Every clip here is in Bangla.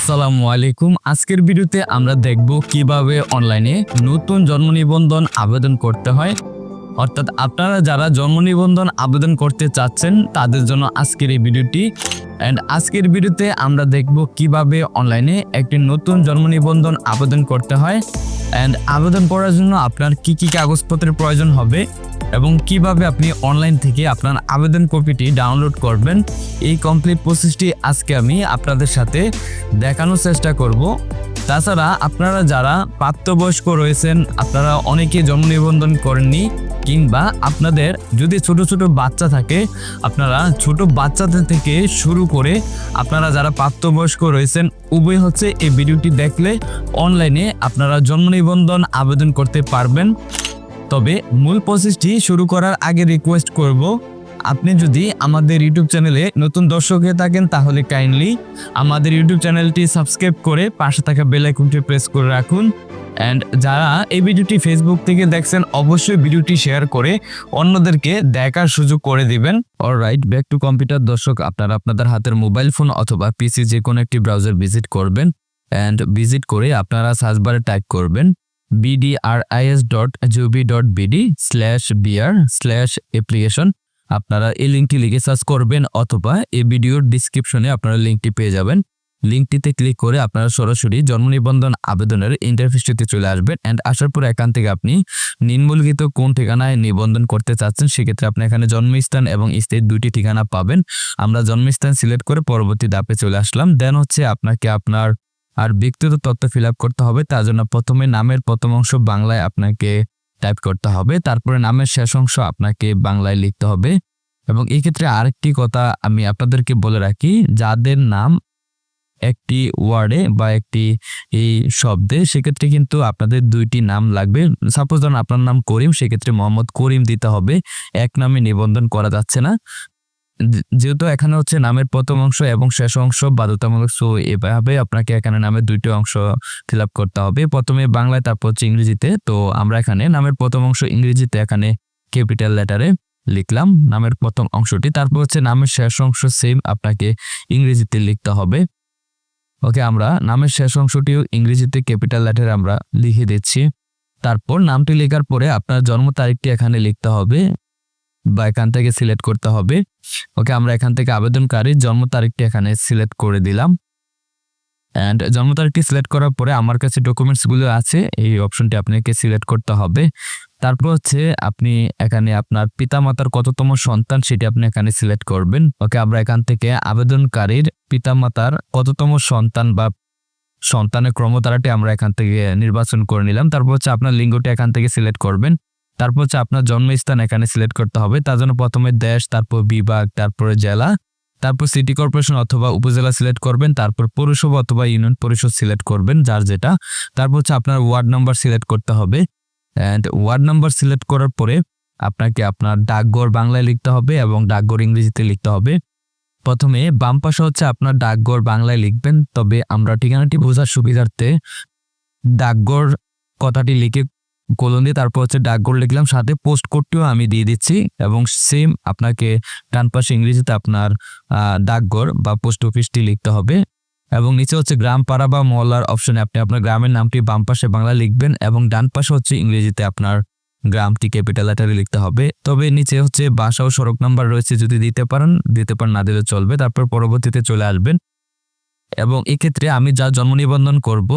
আসসালামু আলাইকুম। আজকের ভিডিওতে আমরা দেখব কীভাবে অনলাইনে নতুন জন্ম নিবন্ধন আবেদন করতে হয়। অর্থাৎ আপনারা যারা জন্ম নিবন্ধন আবেদন করতে চাচ্ছেন, তাদের জন্য আজকের এই ভিডিওটি। অ্যান্ড আজকের ভিডিওতে আমরা দেখব কীভাবে অনলাইনে একটি নতুন জন্ম নিবন্ধন আবেদন করতে হয়। অ্যান্ড আবেদন করার জন্য আপনার কি কি কাগজপত্রের প্রয়োজন হবে? এবং কীভাবে আপনি অনলাইন থেকে আপনার আবেদন কপিটি ডাউনলোড করবেন, এই কমপ্লিট প্রসেসটি আজকে আমি আপনাদের সাথে দেখানোর চেষ্টা করব। তাছাড়া আপনারা যারা প্রাপ্তবয়স্ক রয়েছেন, আপনারা অনেকে জন্ম নিবন্ধন করেননি, কিংবা আপনাদের যদি ছোট ছোট বাচ্চা থাকে, আপনারা ছোট বাচ্চাদের থেকে শুরু করে আপনারা যারা প্রাপ্তবয়স্ক রয়েছেন, উভয় হচ্ছে এই ভিডিওটি দেখলে অনলাইনে আপনারা জন্ম নিবন্ধন আবেদন করতে পারবেন। তবে মূল প্রসেসটি শুরু করার আগে রিকোয়েস্ট করব, আপনি যদি আমাদের ইউটিউব চ্যানেলে নতুন দর্শক হয়ে থাকেন তাহলে কাইন্ডলি আমাদের ইউটিউব চ্যানেলটি সাবস্ক্রাইব করে পাশে থাকা বেল আইকনটি প্রেস করে রাখুন। অ্যান্ড যারা এই ভিডিওটি ফেসবুক থেকে দেখছেন, অবশ্যই ভিডিওটি শেয়ার করে অন্যদেরকে দেখার সুযোগ করে দিবেন। All right back to computer দর্শক, আপনারা আপনাদের হাতের মোবাইল ফোন অথবা পিসি যে কোনো একটি ব্রাউজার ভিজিট করবেন। অ্যান্ড ভিজিট করে আপনারা সার্চ বারে টাইপ করবেন। BDRIS dot GOB dot BD slash BR slash application আপনারা এই লিঙ্কটি লিখে সার্চ করবেন অথবা এই ভিডিওর ডিসক্রিপশনে আপনারা লিঙ্কটি পেয়ে যাবেন। লিঙ্কটিতে ক্লিক করে আপনারা সরাসরি জন্ম নিবন্ধন আবেদনের ইন্টারফেসটিতে চলে আসবেন অ্যান্ড আসার পর এখান থেকে আপনি নিম্নলিখিত কোন ঠিকানায় নিবন্ধন করতে চাচ্ছেন সেক্ষেত্রে আপনি এখানে জন্মস্থান এবং স্টেট দুইটি ঠিকানা পাবেন। আমরা জন্মস্থান সিলেক্ট করে পরবর্তী ধাপে চলে আসলাম। দেন হচ্ছে আপনাকে আপনার আর ব্যক্তিগত তথ্য ফিল করতে হবে, তার জন্য প্রথমে নামের প্রথম অংশ বাংলায় আপনাকে টাইপ করতে হবে, তারপরে নামের শেষ অংশ আপনাকে বাংলায় লিখতে হবে। এবং এই ক্ষেত্রে আরেকটি কথা আমি আপনাদেরকে বলে রাখি, যাদের নাম একটি ওয়ার্ডে বা একটি এই শব্দে, সেক্ষেত্রে কিন্তু আপনাদের দুইটি নাম লাগবে। সাপোজ ধরুন আপনার নাম করিম, সেক্ষেত্রে মোহাম্মদ করিম দিতে হবে, এক নামে নিবন্ধন করা যাচ্ছে না। যেহেতু এখানে হচ্ছে নামের প্রথম অংশ এবং শেষ অংশ বাধ্যতামূলক সো এভাবে আপনাকে এখানে নামের দুইটি অংশ ফিল আপ করতে হবে। প্রথমে বাংলায়, তারপর হচ্ছে ইংরেজিতে। তো আমরা এখানে নামের প্রথম অংশ ইংরেজিতে এখানে ক্যাপিটাল লেটারে লিখলাম, নামের প্রথম অংশটি। তারপর হচ্ছে নামের শেষ অংশ সেম আপনাকে ইংরেজিতে লিখতে হবে। ওকে, আমরা নামের শেষ অংশটিও ইংরেজিতে ক্যাপিটাল লেটারে আমরা লিখে দিচ্ছি। তারপর নামটি লেখার পরে আপনার জন্ম তারিখটি এখানে লিখতে হবে। বা এখান থেকে সিলেক্ট করতে হবে। ওকে আমরা এখান থেকে আবেদনকারীর জন্ম তারিখটি এখানে সিলেক্ট করে দিলাম। অ্যান্ড জন্ম তারিখটি সিলেক্ট করার পরে আমার কাছে ডকুমেন্টসগুলো আছে, এই অপশনটি আপনাকে সিলেক্ট করতে হবে। তারপর হচ্ছে আপনি এখানে আপনার পিতামাতার কততম সন্তান সেটি আপনি এখানে সিলেক্ট করবেন। ওকে আমরা এখান থেকে আবেদনকারীর পিতামাতার কততম সন্তান বা সন্তানের ক্রমতারাটি আমরা এখান থেকে নির্বাচন করে নিলাম। তারপর হচ্ছে আপনার লিঙ্গটি এখান থেকে সিলেক্ট করবেন। তারপর হচ্ছে আপনার জন্মস্থান এখানে সিলেক্ট করতে হবে। তার জন্য প্রথমে দেশ, তারপর বিভাগ, তারপরে জেলা, তারপর সিটি কর্পোরেশন অথবা উপজেলা সিলেক্ট করবেন, তারপর পৌরসভা অথবা ইউনিয়ন পরিষদ সিলেক্ট করবেন, যার যেটা। তারপর হচ্ছে আপনার ওয়ার্ড নাম্বার সিলেক্ট করতে হবে। অ্যান্ড ওয়ার্ড নাম্বার সিলেক্ট করার পরে আপনাকে আপনার ডাকঘর বাংলায় লিখতে হবে এবং ডাকঘর ইংরেজিতে লিখতে হবে। প্রথমে বাম পাশে হচ্ছে আপনার ডাকঘর বাংলায় লিখবেন, তবে আমরা ঠিকানাটি বোঝার সুবিধার্থে ডাকঘর কথাটি লিখে কলন দিয়ে তারপর হচ্ছে ডাকঘর লিখলাম, সাথে পোস্ট কোডটিও আমি দিয়ে দিচ্ছি এবং সেম আপনাকে ডান পাশে ইংরেজিতে আপনার ডাকঘর বা পোস্ট অফিসটি লিখতে হবে এবং নিচে হচ্ছে গ্রাম পাড়া বা মহল্লার অপশনে আপনি আপনার গ্রামের নামটি বাম পাশে বাংলা লিখবেন এবং ডান পাশে হচ্ছে ইংরেজিতে আপনার গ্রামটি ক্যাপিটাল লেটারে লিখতে হবে। তবে নিচে হচ্ছে বাসা ও সড়ক নাম্বার রয়েছে, যদি দিতে পারেন দিতে পারেন, না দিলে চলবে। তারপর পরবর্তীতে চলে আসবেন এবং এক্ষেত্রে আমি যা জন্ম নিবন্ধন করব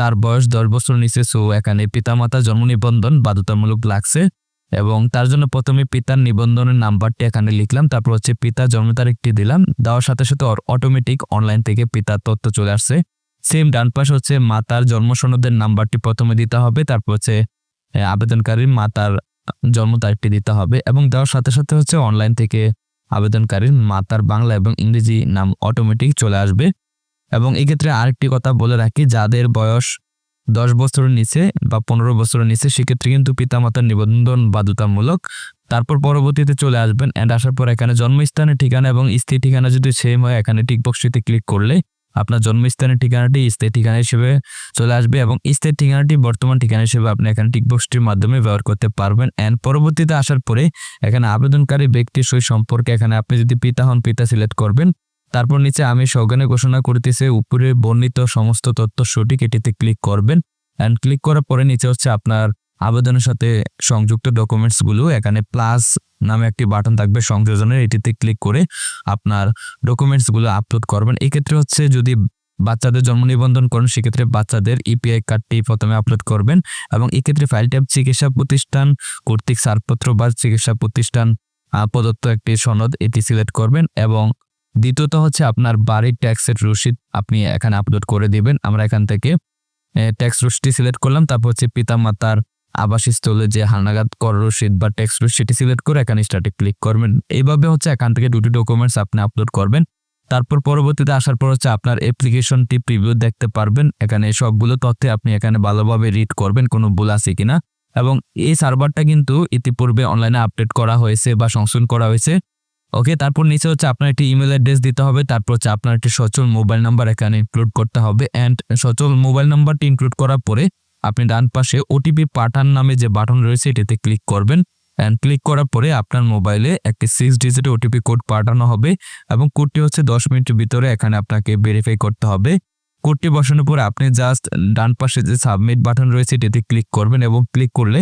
তার বয়স দশ বছর নিচে সো এখানে পিতামাতা জন্ম নিবন্ধন বাধ্যতামূলক লাগছে এবং তার জন্য প্রথমে পিতার নিবন্ধনের নাম্বারটি এখানে লিখলাম, তারপর হচ্ছে পিতার জন্ম তারিখটি দিলাম, দেওয়ার সাথে সাথে অটোমেটিক অনলাইন থেকে পিতার তথ্য চলে আসছে। সেম ডান পাশে হচ্ছে মাতার জন্ম সনদের নাম্বারটি প্রথমে দিতে হবে, তারপর হচ্ছে আবেদনকারীর মাতার জন্ম তারিখটি দিতে হবে এবং দেওয়ার সাথে সাথে হচ্ছে অনলাইন থেকে আবেদনকারীর মাতার বাংলা এবং ইংরেজি নাম অটোমেটিক চলে আসবে। এবং এক্ষেত্রে আরেকটি কথা বলে রাখি, যাদের বয়স দশ বছরের নিচে বা পনেরো বছরের নিচে, সেক্ষেত্রে কিন্তু পিতামাতার নিবন্ধন বাধ্যতামূলক। তারপর পরবর্তীতে চলে আসবেন অ্যান্ড আসার পর এখানে জন্মস্থানের ঠিকানা এবং স্থায়ী ঠিকানা যদি সেম হয়, এখানে টিকবক্সটিতে ক্লিক করলে আপনার জন্মস্থানের ঠিকানাটি স্থায়ী ঠিকানা হিসেবে চলে আসবে এবং স্থায়ী ঠিকানাটি বর্তমান ঠিকানা হিসেবে আপনি এখানে টিকবক্সটির মাধ্যমে ব্যবহার করতে পারবেন। অ্যান্ড পরবর্তীতে আসার পরে এখানে আবেদনকারী ব্যক্তির সই সম্পর্কে এখানে আপনি যদি পিতা হন, পিতা সিলেক্ট করবেন তারপর নিচে আমি সজ্ঞানে ঘোষণা করতেছে, উপরে বর্ণিত সমস্ত তথ্য সঠিক এটিতে ক্লিক করবেন। অ্যান্ড ক্লিক করার পরে নিচে হচ্ছে আপনার আবেদনের সাথে সংযুক্ত ডকুমেন্টসগুলো এখানে প্লাস নামে একটি বাটন থাকবে সংযোজনের, এটিতে ক্লিক করে আপনার ডকুমেন্টসগুলো আপলোড করবেন। এক্ষেত্রে হচ্ছে যদি বাচ্চাদের জন্ম নিবন্ধন করেন, সেক্ষেত্রে বাচ্চাদের ইপিআই কার্ডটি প্রথমে আপলোড করবেন এবং এক্ষেত্রে ফাইল ট্যাব চিকিৎসা প্রতিষ্ঠান, কর্তৃক ছাড়পত্র বা চিকিৎসা প্রতিষ্ঠান প্রদত্ত একটি সনদ এটি সিলেক্ট করবেন এবং দ্বিতীয়ত হচ্ছে আপনার বাড়ির ট্যাক্সের রসিদ আপনি এখানে আপলোড করে দিবেন। আমরা এখান থেকে ট্যাক্স রসিদটি সিলেক্ট করলাম। তারপর হচ্ছে পিতা মাতার আবাসস্থলে যে হালনাগাদ কর রসিদ বা ট্যাক্স রসিদ সেটি সিলেক্ট করে এখানে স্টার্টে ক্লিক করবেন। এইভাবে হচ্ছে এখান থেকে দুটি ডকুমেন্টস আপনি আপলোড করবেন। তারপর পরবর্তীতে আসার পর হচ্ছে আপনার অ্যাপ্লিকেশনটি প্রিভিউ দেখতে পারবেন। এখানে সবগুলো তথ্যে আপনি এখানে ভালোভাবে রিড করবেন, কোনো ভুল আছে কিনা। এবং এই সার্ভারটা কিন্তু ইতিপূর্বে অনলাইনে আপডেট করা হয়েছে বা সংশোধন করা হয়েছে। ওকে তারপর নিচে হচ্ছে আপনার একটি ইমেল অ্যাড্রেস দিতে হবে। তারপর হচ্ছে আপনার একটি সচল মোবাইল নাম্বার এখানে ইনক্লুড করতে হবে। অ্যান্ড সচল মোবাইল নাম্বারটি ইনক্লুড করার পরে আপনি ডান পাশে ওটিপি পাঠান নামে যে বাটন রয়েছে, এটিতে ক্লিক করবেন। অ্যান্ড ক্লিক করার পরে আপনার মোবাইলে একটি সিক্স ডিজিট ওটিপি কোড পাঠানো হবে এবং কোডটি হচ্ছে দশ মিনিটের ভিতরে এখানে আপনাকে ভেরিফাই করতে হবে। কোডটি বসানোর পরে আপনি জাস্ট ডান পাশে যে সাবমিট বাটন রয়েছে, এটিতে ক্লিক করবেন এবং ক্লিক করলে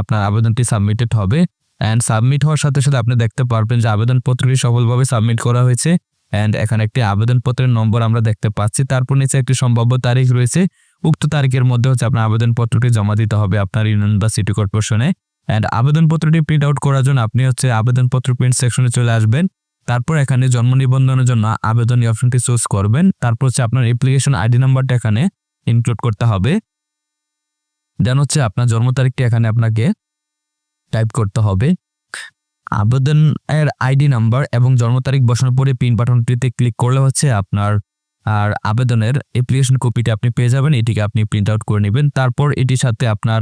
আপনার আবেদনটি সাবমিটেড হবে। অ্যান্ড সাবমিট হওয়ার সাথে সাথে আপনি দেখতে পারবেন যে আবেদনপত্রটি সফলভাবে সাবমিট করা হয়েছে। অ্যান্ড এখানে একটি আবেদনপত্রের নম্বর আমরা দেখতে পাচ্ছি। তারপর নিচে একটি সম্ভাব্য তারিখ রয়েছে। উক্ত তারিখের মধ্যে হচ্ছে আপনার আবেদনপত্রটি জমা দিতে হবে আপনার ইউনিয়ন বা সিটি কর্পোরেশনে। অ্যান্ড আবেদনপত্রটি প্রিন্ট আউট করার জন্য আপনি হচ্ছে আবেদনপত্র প্রিন্ট সেকশনে চলে আসবেন। তারপর এখানে জন্ম নিবন্ধনের জন্য আবেদন অপশনটি চুজ করবেন। তারপর হচ্ছে আপনার অ্যাপ্লিকেশন আইডি নাম্বারটা এখানে ইনক্লুড করতে হবে। দেন হচ্ছে আপনার জন্ম তারিখটি এখানে আপনাকে টাইপ করতে হবে। আবেদন এর আইডি নাম্বার এবং জন্ম তারিখ বসানোর পরে পিন বাটনটিতে ক্লিক করলে হচ্ছে আপনার, আর আবেদনের অ্যাপ্লিকেশন কপিটা আপনি পেয়ে যাবেন। এটিকে আপনি প্রিন্ট আউট করে নেবেন। তারপর এটির সাথে আপনার,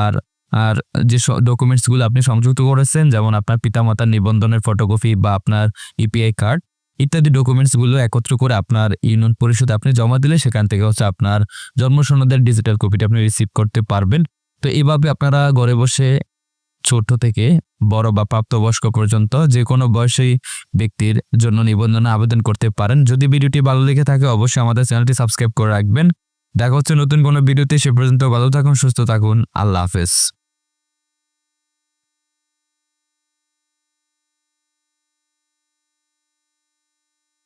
আর আর যে ডকুমেন্টসগুলো আপনি সংযুক্ত করেছেন, যেমন আপনার পিতামাতার নিবন্ধনের ফটোকপি বা আপনার ইপিআই কার্ড ইত্যাদি ডকুমেন্টসগুলো একত্র করে আপনার ইউনিয়ন পরিষদে আপনি জমা দিলে সেখান থেকে হচ্ছে আপনার জন্ম সনদের ডিজিটাল কপিটা আপনি রিসিভ করতে পারবেন। তো এইভাবে আপনারা ঘরে বসে ছোট থেকে বড় বা প্রাপ্তবয়স্ক পর্যন্ত যে কোনো বয়সী ব্যক্তির জন্য নিবন্ধন আবেদন করতে পারেন। যদি ভিডিওটি ভালো লেগে থাকে, অবশ্যই আমাদের চ্যানেলটি সাবস্ক্রাইব করে রাখবেন। দেখা হচ্ছে নতুন কোনো ভিডিওতে, সে পর্যন্ত ভালো থাকুন, সুস্থ থাকুন। আল্লাহ হাফেজ।